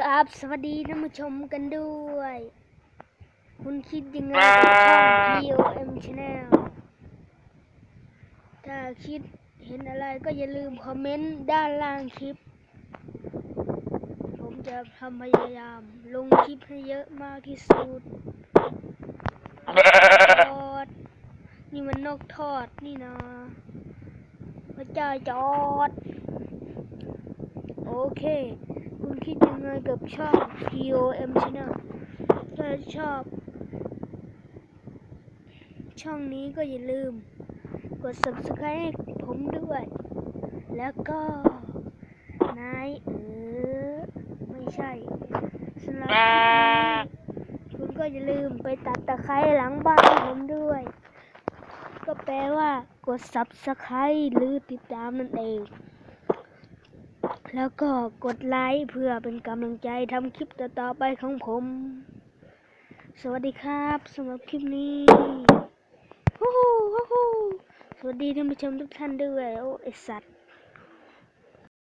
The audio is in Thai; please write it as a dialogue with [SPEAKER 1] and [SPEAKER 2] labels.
[SPEAKER 1] กราบสวัสดีท่านผู้ชมกันด้วย คุณคิดยังไงกับช่อง POM Channel ถ้าคิดเห็นอะไรก็อย่าลืมคอมเมนต์ด้านล่างคลิป ผมจะทำพยายามลงคลิปให้เยอะมากที่สุดทอด นี่มันนกทอดนี่นะพระเจ้าจอด โอเค คิดยังไงกับชอง POM Channel ถ้าชอบ ช่องนี้ก็อย่าลืม กด subscribe ให้ผมด้วย แล้วก็นายเออไม่ใช่สำหรับคลิปนี้คุณก็อย่าลืมไปตัดตะไคร้หลังบ้านผมด้วย ก็แปลว่ากด subscribe หรือติดตามนั่นเอง แล้วก็กดไลค์เพื่อเป็นกำลังใจทำคลิปต่อๆไปของผม สวัสดีครับสำหรับคลิปนี้ฮู้ฮู้ฮู้ฮู้สวัสดีท่านผู้ชมทุกท่านด้วย โอ้ไอสัตว์